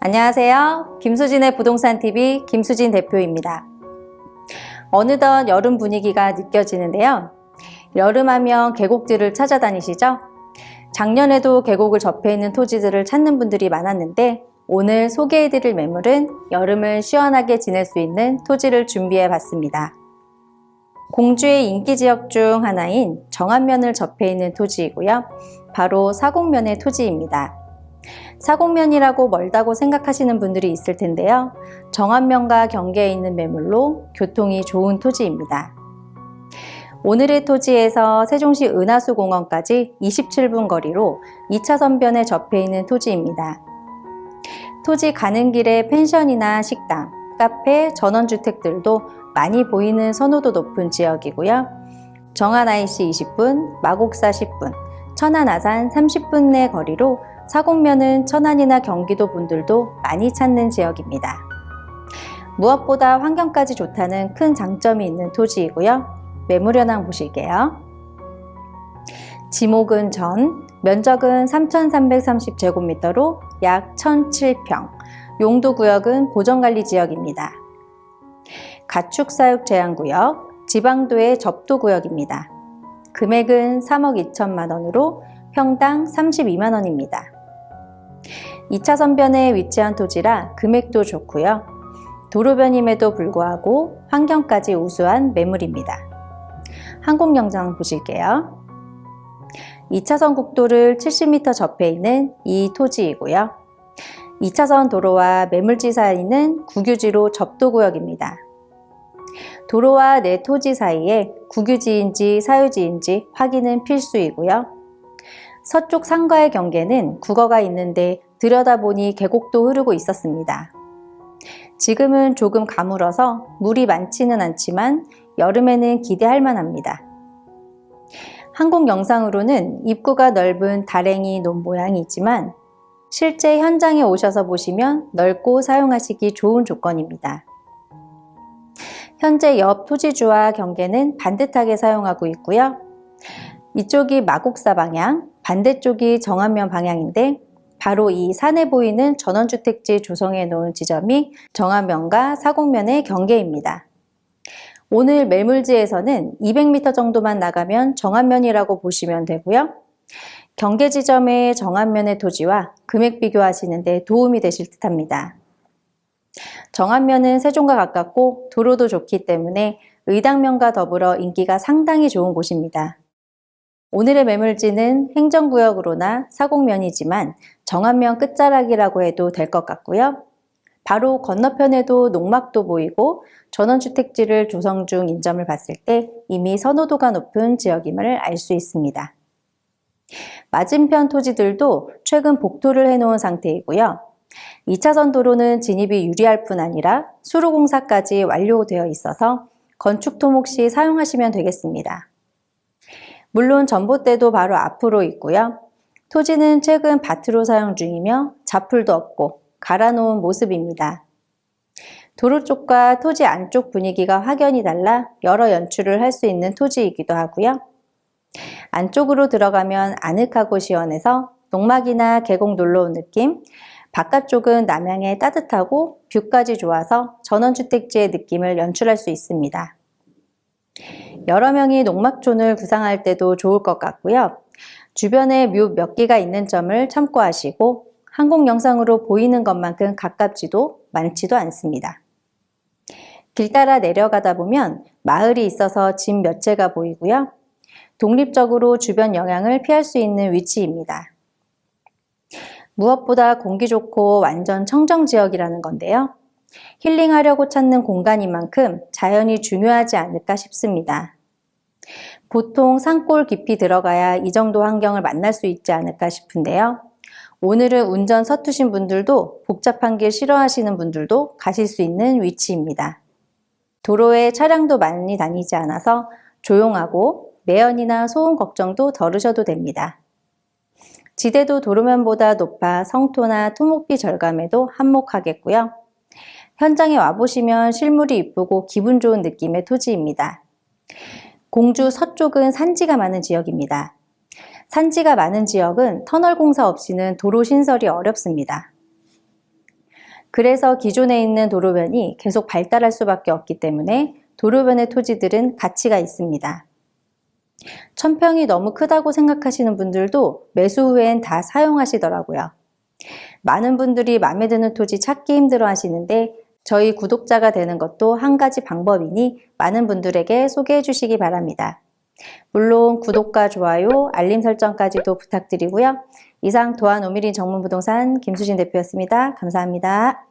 안녕하세요. 김수진의 부동산 TV 김수진 대표입니다. 어느덧 여름 분위기가 느껴지는데요. 여름하면 계곡들을 찾아다니시죠? 작년에도 계곡을 접해 있는 토지들을 찾는 분들이 많았는데 오늘 소개해드릴 매물은 여름을 시원하게 지낼 수 있는 토지를 준비해 봤습니다. 공주의 인기 지역 중 하나인 정안면을 접해 있는 토지이고요. 바로 사곡면의 토지입니다. 사곡면이라고 멀다고 생각하시는 분들이 있을 텐데요. 정안면과 경계에 있는 매물로 교통이 좋은 토지입니다. 오늘의 토지에서 세종시 은하수 공원까지 27분 거리로 2차 선변에 접해 있는 토지입니다. 토지 가는 길에 펜션이나 식당, 카페, 전원주택들도 많이 보이는 선호도 높은 지역이고요. 정안 IC 20분, 마곡사 10분, 천안 아산 30분 내 거리로 사곡면은 천안이나 경기도 분들도 많이 찾는 지역입니다. 무엇보다 환경까지 좋다는 큰 장점이 있는 토지이고요. 매물 현황 보실게요. 지목은 전, 면적은 3,330제곱미터로 약 1,007평, 용도구역은 보전관리 지역입니다. 가축사육 제한구역, 지방도의 접도구역입니다. 금액은 3억 2천만 원으로 평당 32만 원입니다. 2차 선변에 위치한 토지라 금액도 좋고요. 도로변임에도 불구하고 환경까지 우수한 매물입니다. 항공영장 보실게요. 2차선 국도를 70m 접해 있는 이 토지이고요. 2차선 도로와 매물지 사이는 국유지로 접도구역입니다. 도로와 내 토지 사이에 국유지인지 사유지인지 확인은 필수이고요. 서쪽 상가의 경계는 국어가 있는데 들여다보니 계곡도 흐르고 있었습니다. 지금은 조금 가물어서 물이 많지는 않지만 여름에는 기대할 만합니다. 항공 영상으로는 입구가 넓은 다랭이 논 모양이지만 실제 현장에 오셔서 보시면 넓고 사용하시기 좋은 조건입니다. 현재 옆 토지주와 경계는 반듯하게 사용하고 있고요. 이쪽이 마곡사 방향, 반대쪽이 정안면 방향인데 바로 이 산에 보이는 전원주택지 조성해 놓은 지점이 정안면과 사곡면의 경계입니다. 오늘 매물지에서는 200m 정도만 나가면 정안면이라고 보시면 되고요. 경계 지점의 정안면의 토지와 금액 비교하시는 데 도움이 되실 듯 합니다. 정안면은 세종과 가깝고 도로도 좋기 때문에 의당면과 더불어 인기가 상당히 좋은 곳입니다. 오늘의 매물지는 행정구역으로나 사곡면이지만 정안면 끝자락이라고 해도 될 것 같고요. 바로 건너편에도 농막도 보이고 전원주택지를 조성 중 인 점을 봤을 때 이미 선호도가 높은 지역임을 알 수 있습니다. 맞은편 토지들도 최근 복토를 해놓은 상태이고요. 2차선 도로는 진입이 유리할 뿐 아니라 수로공사까지 완료되어 있어서 건축 토목 시 사용하시면 되겠습니다. 물론 전봇대도 바로 앞으로 있고요. 토지는 최근 밭으로 사용 중이며 자풀도 없고 갈아놓은 모습입니다. 도로 쪽과 토지 안쪽 분위기가 확연히 달라 여러 연출을 할 수 있는 토지이기도 하고요. 안쪽으로 들어가면 아늑하고 시원해서 농막이나 계곡 놀러 온 느낌, 바깥쪽은 남향에 따뜻하고 뷰까지 좋아서 전원주택지의 느낌을 연출할 수 있습니다. 여러 명이 농막촌을 구상할 때도 좋을 것 같고요. 주변에 묘 몇 개가 있는 점을 참고하시고 항공 영상으로 보이는 것만큼 가깝지도 많지도 않습니다. 길 따라 내려가다 보면 마을이 있어서 집 몇 채가 보이고요. 독립적으로 주변 영향을 피할 수 있는 위치입니다. 무엇보다 공기 좋고 완전 청정 지역이라는 건데요. 힐링하려고 찾는 공간인 만큼 자연이 중요하지 않을까 싶습니다. 보통 산골 깊이 들어가야 이 정도 환경을 만날 수 있지 않을까 싶은데요. 오늘은 운전 서투신 분들도 복잡한 길 싫어하시는 분들도 가실 수 있는 위치입니다. 도로에 차량도 많이 다니지 않아서 조용하고 매연이나 소음 걱정도 덜으셔도 됩니다. 지대도 도로면보다 높아 성토나 토목비 절감에도 한몫하겠고요. 현장에 와보시면 실물이 이쁘고 기분 좋은 느낌의 토지입니다. 공주 서쪽은 산지가 많은 지역입니다. 산지가 많은 지역은 터널 공사 없이는 도로 신설이 어렵습니다. 그래서 기존에 있는 도로변이 계속 발달할 수밖에 없기 때문에 도로변의 토지들은 가치가 있습니다. 천평이 너무 크다고 생각하시는 분들도 매수 후엔 다 사용하시더라고요. 많은 분들이 마음에 드는 토지 찾기 힘들어 하시는데 저희 구독자가 되는 것도 한 가지 방법이니 많은 분들에게 소개해 주시기 바랍니다. 물론 구독과 좋아요, 알림 설정까지도 부탁드리고요. 이상 도안 오미린 정문부동산 김수진 대표였습니다. 감사합니다.